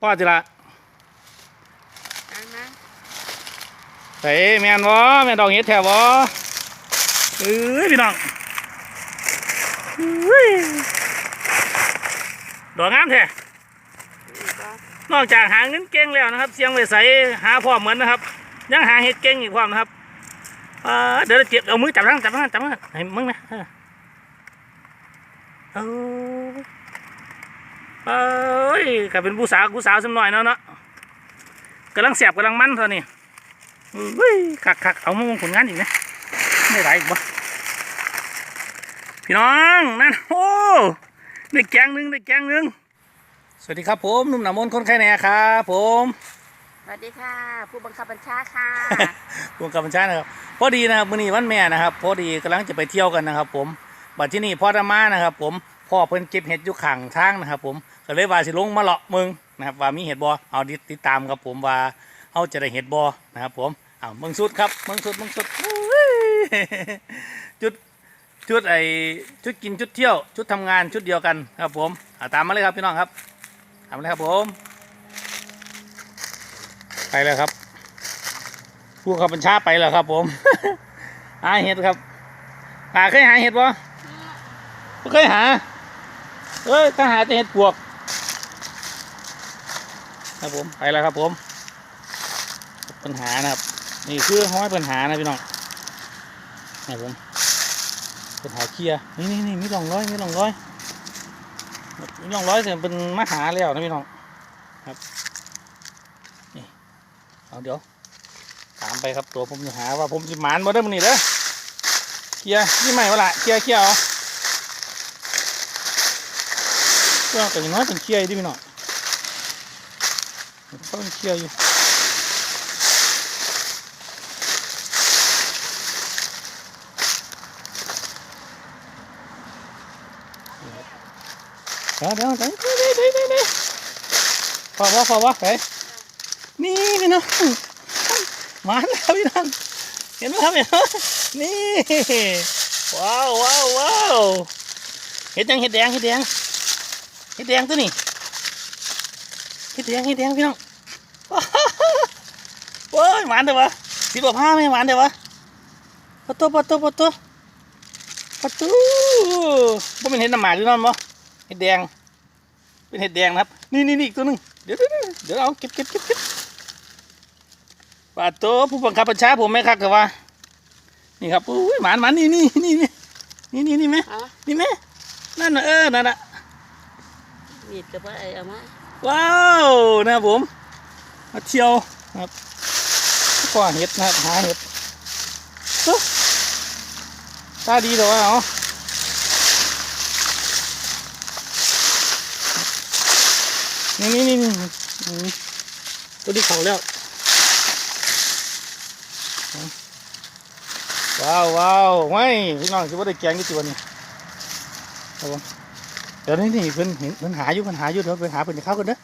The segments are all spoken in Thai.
พ่อจิละนั่งนะใส่แม่นวะแม่นดอกเห็ดแถววะเอ้ยพี่น้องเอ้ยดอกงามแท้อีกบ่นอกจากหาเงินเก่งแล้วนะครับ เสียงไว้ใส่หาพ่อเหมือนนะครับ ยังหาเห็ดเก่งอีกความนะครับเอ่อเดี๋ยวเราเจ็บเอามือจับทั้งจับทั้งจับทั้งให้มึงนะเออ เอาเอ้ยก็เป็นผู้สาวผู้สาวสมหน่อยเนาะเนาะกำลังแสบกำลังมันเท่านี้เฮ้ยคักคักเอามามงผลงานอีกนะไม่ไหวอีกบ่พี่น้องนั่นโอ้ได้แกงหนึงได้แกงหนึงสวัสดีครับผมหนุ่มหนามนคนไข้แหน่ครับผมสวัสดีค่ะ ผู้บังคับบัญชาค่ะวงการบัญชานะครับพอดีนะครับมื้อนี้วันแม่นะครับ พอดีกำลังจะไปเที่ยวกันนะครับ ผมบัดที่นี่พ่อธรรมานะครับ ผมพ่อเพิ่นเก็บเห็ดอยู่ข้างทางนะครับ ผม ก็เลยว่าสิลงมาเลาะมึงนะครับว่ามีเห็ดบ่เอาติดตามครับผมว่าเฮาจะได้เห็ดบ่นะครับผมเอามืองสุดครับมืองสุดมืองสุดอุ้ยจุดชุดไอชุดกินชุดเที่ยวชุดทำงานชุดเดียวกันครับผมเอาตามมาเลยครับพี่น้องครับตามมาเลยครับผม ไปแล้วครับผู้ขับบัญชาไปแล้วครับ ผมหาเห็ดครับหาเคยหาเห็ดปะไม่เคยหาเอ้ยถ้าหาแต่เห็ดปวก ครับผมไปแล้วครับผม ปัญหานะครับ นี่คือห้อยปัญหานะพี่น้องนี่ผมปัญหาเคลียร์นี่นี่นี่มีร่องร้อยมีร่องร้อยมีร่องร้อยแต่เป็นมาหาแล้วนะพี่น้องครับนี่เอาเดี๋ยวตามไปครับตัวผมจะหาว่าผมสิหมานบ่ได้มื้อนี้เด้อเคลียร์นี่ใหม่วะล่ะเคลียร์เคลียร์เอาก็แต่อย่างน้อยเป็นเคลียร์ดิพี่น้อง เขาเป็นเคลียร์อยู่เดี๋ยวเดี๋ยวเดี๋ยวเดี๋ยวเดี๋ยวเดี๋ยวเดี๋ยวพอวะพอวะไปนี่พี่น้องมาแล้วพี่น้องเห็นไหมครับเห็นไหมนี่ว้าวว้าวว้าวเห็ดยังเห็ดแดงเห็ดแดงเห็ดแดงตัวนี้ เห็ดแดงเห็ดแดงพี่น้องว้าวโอ้ยหวานเด้อวะสีบอกผ้าไหมหวานเด้อวะปะโตปะโตปะโตปะโตบ่เป็นเห็ดน้ำหมากหรือนอนบ่เห็ดแดง เป็นเห็ดแดงนะครับนี่นี่นี่อีกตัวหนึงเดี๋ยวเดี๋ยวเดี๋ยวเอาเก็บเก็บเก็บเก็บปาโตผู้บังคับบัญชาผมไหมครับกับว่า นี่ครับอุ้ยหมานหมานนี่นี่นี่นี่นี่นี่นี่ไหมนี่ไหมนั่นเออนั่นน่ะมีดกับว่าไอ้เอามา ว้าวนะครับผมมาเที่ยวนะครับก็เห็ดนะครับหาเห็ดตาดีเหรอวะเนาะนี่นี่นี่นี่นี่ตัวที่เขาแล้วว้าวว้าวไม่พี่น้องคิดว่าได้แกงกี่ตัวนี่ครับผม ดี๋ยวนี้นี่เพิ่นเห็นเพิ่นหาอยู่เพิ่นหาอยู่เดี๋ยวไปหาเพิ่นให้เข้ากันเด้อ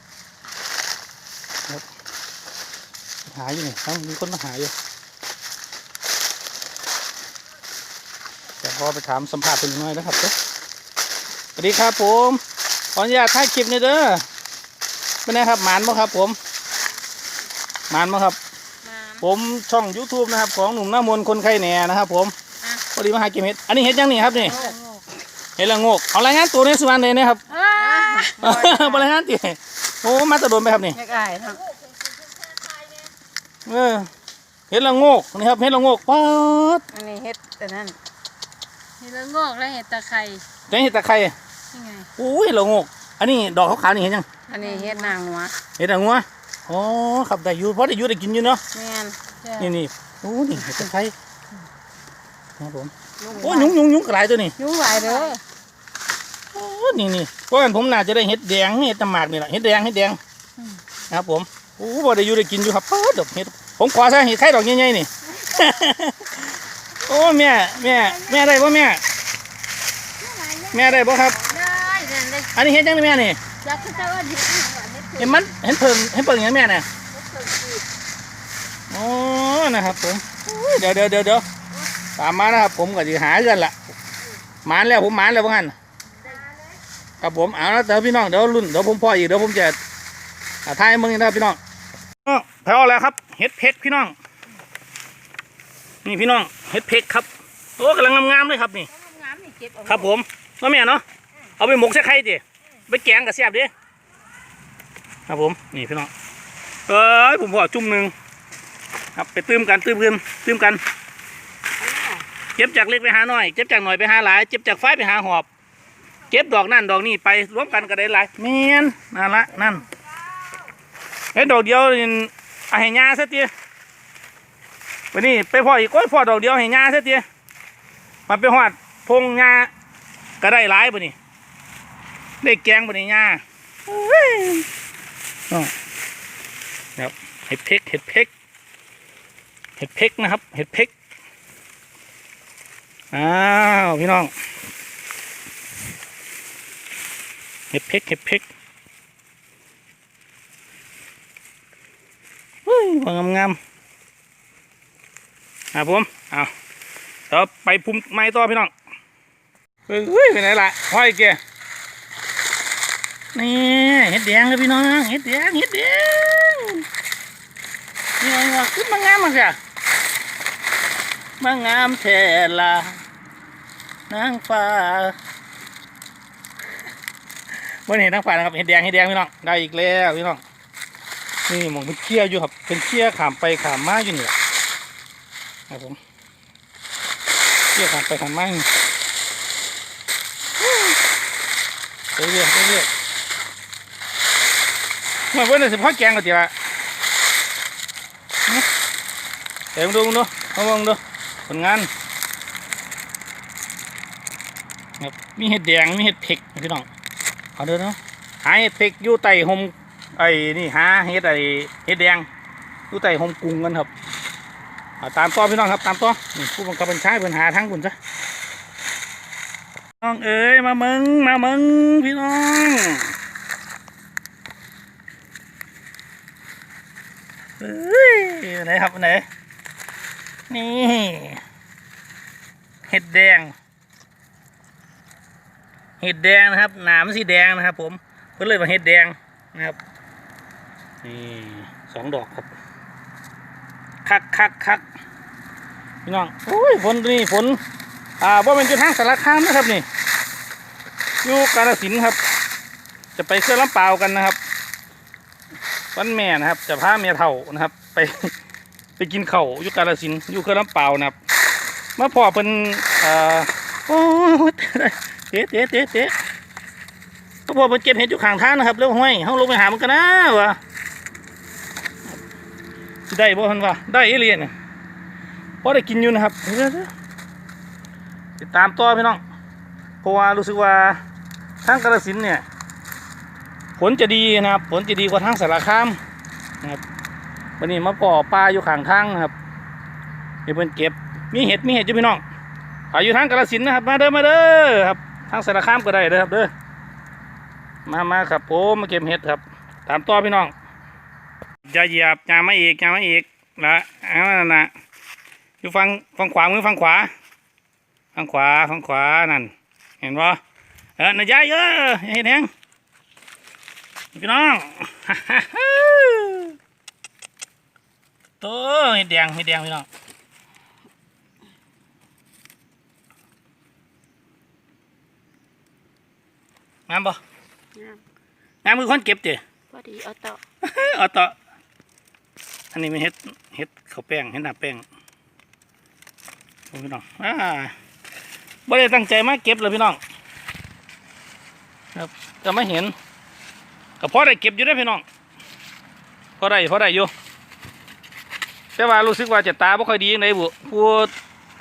ครับหาอยู่นี่ต้องมีคนมาหาอยู่แต่พอไปถามสัมภาษณ์เพิ่นหน่อยนะครับเด้อสวัสดีครับผมขออนุญาตถ่ายคลิปหนี่อยเด้อเป็นไงครับหมานบ่ครับ ผมหมานบ่ครับมาผมช่อง YouTube นะครับ ของหนุ่มหน้ามนต์คนไข้แหน่นะครับ ผมอะพอดีมาหาเก็บเห็ดอันนี้เห็ดยังนี่ครับนี่โอ้โห เห็ดละโงกเอารายงานตัวในสุวรรณเลยนะครับอ่าบรายงานตีโอ้มาตะโดนไปครับนี่อยากอายทั้งเออเห็ดละโงกนี่ครับเห็ดละโงกป๊าดอันนี้เฮ็ดแต่นั่นเห็ดละโงอกและเห็ดตะไคร้แต่เห็ดตะไคร้นี่ไงโอ้ยเห็ดละโงก อันนี้ดอกขาวๆนี่เห็นยัง อันนี้เฮ็ดนางหัวเห็ดละงัวอ๋อครับได้อยู่เพราะได้อยู่ได้กินอยู่เนาะแม่นจ้ะนี่นี่โอ้นี่เห็ดตะไคร้ครับผมลุง โอ้ยยุงยุงยุงกระไรตัวนี้ยุ่งหลายเด้อโอ้นี่นี่เพราะงั้นผมน่าจะได้เห็ดแดงเห็ดตะหมากนี่แหละเห็ดแดงเห็ดแดงนะครับผมโอ้บ่ได้อยู่ได้กินอยู่ครับป๊าดดอกเห็ดผมขอซะเห็ดไข่ดอกใหญ่ๆนี่ โอ้แม่แม่แม่ได้ป่ะแม่ แม่ได้ป่ะครับ ได้นั่นได้อันนี้เห็ดยังไงแม่นี่จักก็จะว่าเห็ดอีหยังเห็ดเห็นมันเห็นเพิ่งเห็นเพิ่งอย่างนี้แม่เนี่ยโอ้นะครับผมโอ้ยเดี๋ยวเดี๋ยวเดี๋ยวเดี๋ยว ตามมานะครับ ผมก็จะหาเงินละหมานแล้วผมหมานแล้วพวกนั้นครับผมเอาละเดี๋ยวพี่น้องเดี๋ยวรุ่นเดี๋ยวผมพ่ออีกเดี๋ยวผมจะอ่าทายมึงนี่นะครับพี่น้องอ้อแพ้วแล้วครับเห็ดเพกพี่น้อง นี่พี่น้องเห็ดเพกครับโอ้กำลังงามๆเลยครับนี่งามนี่เก็บเอาครับผมว่าแม่เนาะเอาไปหมกใส่ไข่ดิไปแกงกับแซ่บดิครับผมนี่พี่น้องเอ้ยผมบอกจุ่มหนึ่งครับไปตื้มกันตื้มกันตื้มกัน เก็บจากเล็กไปหาหน้อยเก็บจากหน่อยไปหาหลายเก็บจากไฟไปหาหอบ เก็บดอกนั่นดอกนี่ไปรวมกันก็ได้หลายเมียนนั่นละนั่นเอ้ดอกเดียวนี่เอาให้ยาซะทีวันนี้ไปพ่ออีกโอ้ยพ่อดอกเดียวให้ยาซะทีมาไปหอดพงยาก็ได้หลายบ่นี่ได้แกงบ่นี่ยาเฮ้ยอ้อครับเห็ดเพกเห็ดเพกเห็ดเพกนะครับ เห็ดเพก อ้าวพี่น้องเห็ดเพกเห็ดเพกเฮ้ยว่างามงามๆครับผมเอาเดี๋ยวไปพุ่มไม้ต่อพี่น้องเฮ้ยไปไหนล่ะห้อยแกนี่เห็ดแดงเลยพี่น้องเห็ดแดงเห็ดแดงนี่ไงวะขึ้นมางามมากจ้ะมางามแท่ละ นางฟ้าวันนี้นางฟ้านะครับเห็ดแดงเห็ดแดงพี่น้องได้อีกแล้วพี่น้องนี่มองเป็นเชี่ยอยู่ครับ เป็นเชี่ยขามไปขามมาอยู่นี่แหละครับผมเชี่ยขามไปขามมาเรื่อยๆเรื่อยๆเมื่อวันสิพ่อแกงก็เดี๋ยวอะเดี๋ยวมึงดูมึงดูเอามึงดูผลงานครับ มีเห็ดแดงมีเห็ดเผ็กพี่น้องเอาเด้อเนาะหาเห็ดเผ็กอยู่ใต้หมไอ้นี่หาเห็ดไอ้เห็ดแดงอยู่ใต้หมกรุงกันครับเอาตามต่อพี่น้องครับตามต่อนี่ผู้บังคับบัญชาเพิ่นหาทั้งคุณจ้ะน้องเอ๋ยมามึงมามึงพี่น้องเอ้ยไหนครับไหนนี่เห็ดแดง เห็ดแดงนะครับ หนามสีแดงนะครับ ผมเพิ่นเลยมาเห็ดแดงนะครับนี่สองดอกครับคักคักคักพี่น้องโอ้ยฝนนี่ฝนอ่าว่าเป็นจุดทางสารคามนะครับนี่อยู่กาฬสินธุ์ครับ จะไปเครื่องลำเปล่าวกันนะครับวันแม่นะครับ จะพาเมียเท่านะครับ ไปไปกินเข่าวอยู่กาลสินธุ์อยู่เครื่องลำเปล่านะครับมาพ่อเป็นเอ่อโอ้ยเตะเตะเตะเตะก็พอเป็นเก็บเห็ดอยู่ข้างทางนะครับแล้วห้อยเขาลงไปหามันกันนะวะได้บ่ทันวะได้อีเลียนพอได้กินอยู่นะครับติดตามต่อพี่น้องเพราะว่ารู้สึกว่าทางกาลสินเนี่ยผลจะดีนะครับ ผลจะดีกว่าทางสารคามนะครับวันนี้มาป่อปลาอยู่ข้างทางนะครับเดี๋ยวเพิ่นเก็บมีเห็ดมีเห็ดอยู่พี่น้องขายอยู่ทางกาฬสินนะครับมาเด้อมาเด้อครับ ทางสารคามก็ได้เด้อครับเด้อมามาครับผมมาเก็บเห็ดครับ ตามต่อพี่น้องอย่าเหยียบย่ามาอีกย่ามาอีกละอานั่นนะอยู่ฝั่งฝั่งขวามือฝั่งขวาฝั่งขวาฝั่งขวานั่น เห็นบ่เออนายยายเออเห็นแหงพี่น้องตัวเห็ดแดงเห็ดแดงพี่น้อง งามปะงามงามคือคนเก็บเจ้พอดีเอาต่อเอาต่ออันนี้มันเห็ดเห็ดข้าวแป้งเห็ดหน้าแป้งโอ้พี่น้องอ่าบ่ได้ตั้งใจมาเก็บเลยพี่น้องครับแต่ไม่เห็นก็พอได้เก็บอยู่ได้อพี่น้องพอได้พอได้อยู่แต่ว่ารู้สึกว่าจะตาบ่ค่อยดีในบุผู้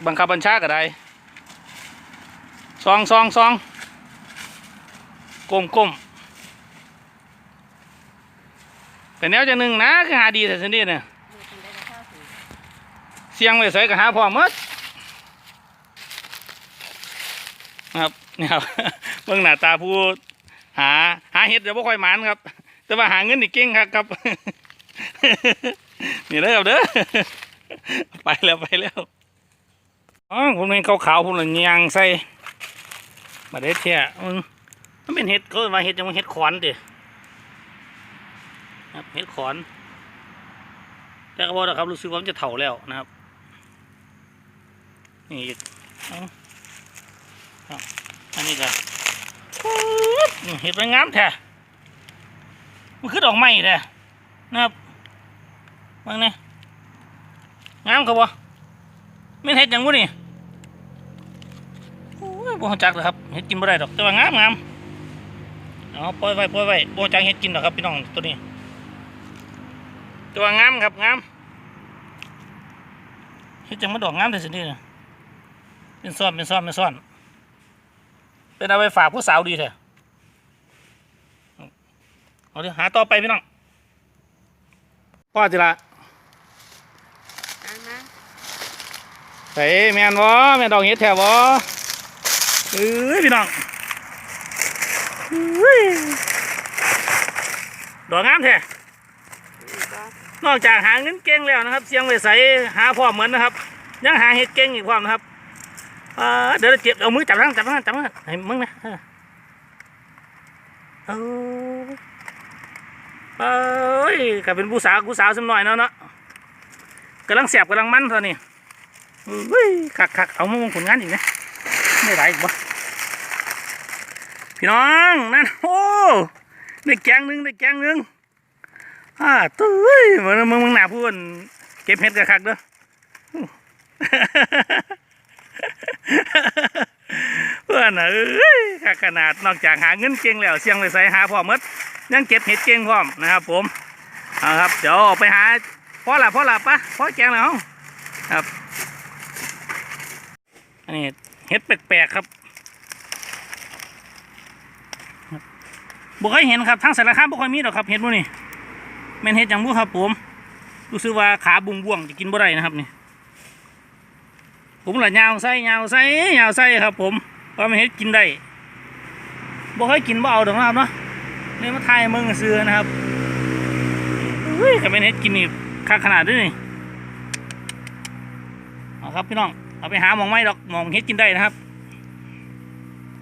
บังคับบัญชาก็ได้ซองซองซอง ก้มก้มแต่แนวจะหนึ่งนะคือหาดีแต่สนเดีเนี่ยเสียงไว้ใส่ก็หาพอมดครับนี่ครับเบิ่งหน้าตาผู้หาหาเห็ดเดี๋ยวบ่ค่อยหมานครับ แต่ว่าหาเงินนี่เก่งครับครับ นี่เลยครับเด้อไปแล้วไปแล้วอ๋อผมเห็นขาวๆผมเลยยางใส่มาได้เท่ยมัน มันเป็นเห็ดก็ว่าเห็ดจังเห็ดขวานเด้นะครับเห็ดขอนแต่ก็บอกนะครับรู้สึกว่ามันจะเถ่าแล้วนะครับ นี่อันนี้ก็เห็ดมันงามแท้มันคือดอกไม้แท้นะครับบางเนี่ยงามครับวะไม่เห็ดยังวะนี่โอ้ยบ่จักเลยครับเห็ดกินบ่ได้ดอกแต่ว่างามงาม เอาปล่อยไว้ปล่อยไว้บ่รู้จักเห็ดกินดอกครับพี่น้องตัวนี้แต่ว่างามครับงามเห็ดจังมาดอกงามแต่สินี่นะเป็นซ่อนเป็นซ่อนเป็นซ่อน เป็นเอาไปฝากผู้สาวดีแท้เอาเดี๋ยวหาต่อไปพี่น้องพ่อจิละเอามาเฮ้ยแม่นวะแม่นดอกเห็ดแถววะเอ้ยพี่น้องเฮ้ย ดอกงามแท้นอกจากหาเงินเก่งแล้วนะครับ เสียงไว้ใส่หาพร้อมเหมือนนะครับ ยังหาเห็ดเก่งอีกพร้อมนะครับเดี๋ยวเราเจ็บเอามือจับทั้งจับทั้งจับทั้งให้มึงนะเออเอ้ยก็เป็นผู้สาวผู้สาวสมหน่อยเนาะเนาะกำลังแสบกำลังมันตอนนี้เฮ้ยคักคักเอามาผลงานอีกนะไม่ได้อีกบ่ พี่น้องนั่นโอ้ได้แกงหนึงได้แกงหนึงอ่าตุ้ยมึงมึงมึงหนาพูดเก็บเห็ดกระคักเด้อเพื่อนเอ้ยขนาดนอกจากหาเงินเก่งแล้วเสียงเลยใส่หาพร้อมหมดยังเก็บเห็ดเก่งพร้อมนะครับ ผมเอาครับเดี๋ยวไปหาพ่อละพ่อละปะพ่อแกงแล้วครับ อันนี้เห็ดแปลกๆครับ บ่เคยเห็นครับทางสารคามบ่ค่อยมีหรอกครับเห็ดพวกนี้แม่นเฮ็ดจังบุครับผมรู้สึกว่าขาบุงบ่วงจะกินบ่ได้นะครับนี่ผมละยาวใส่ยาวใส่ยาวใส่ครับ ผมว่ามันเฮ็ดกินได้บ่เคยกินบ่เอาดอกนะครับเนาะนี่มาทายมึงซื้อนะครับเฮ้ยถ้าแม่นเฮ็ดกินนี่คักขนาดนี้นี่เอาครับพี่น้องเอาไปหาหมองไม้ดอกหมองเฮ็ดกินได้นะครับ